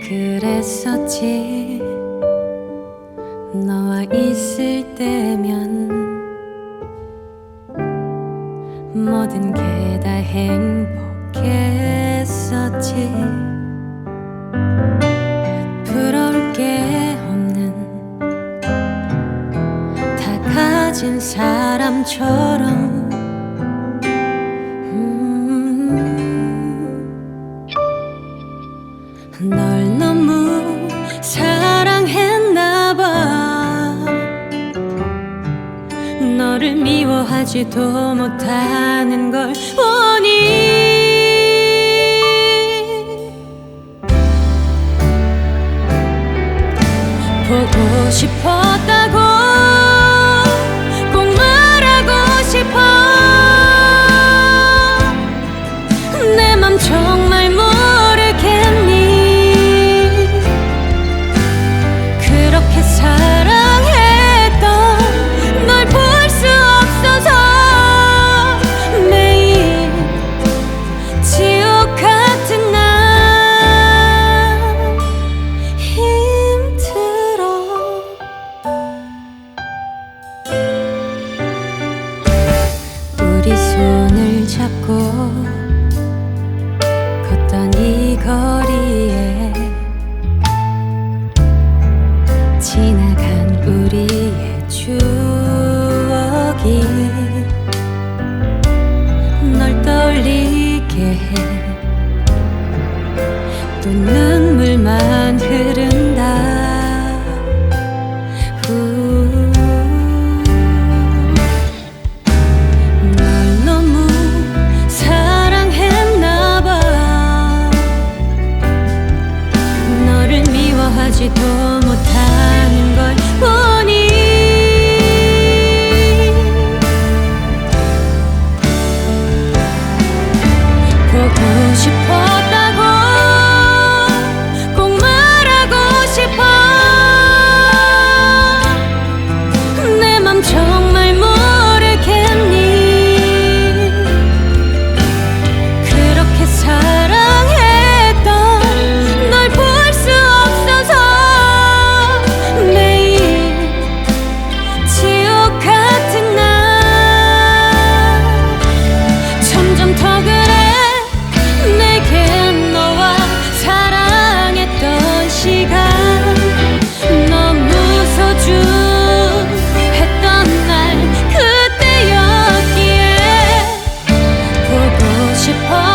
그랬었지. 너와 있을 때면 모든 게 다 행복했었지. 부러울 게 없는 다 가진 사람처럼 하지도 못하는 걸 보니. 보고 싶었다고 지나간 우리의 추억이 널 떠올리게 해. 또 눈물만 흐른 you pour worship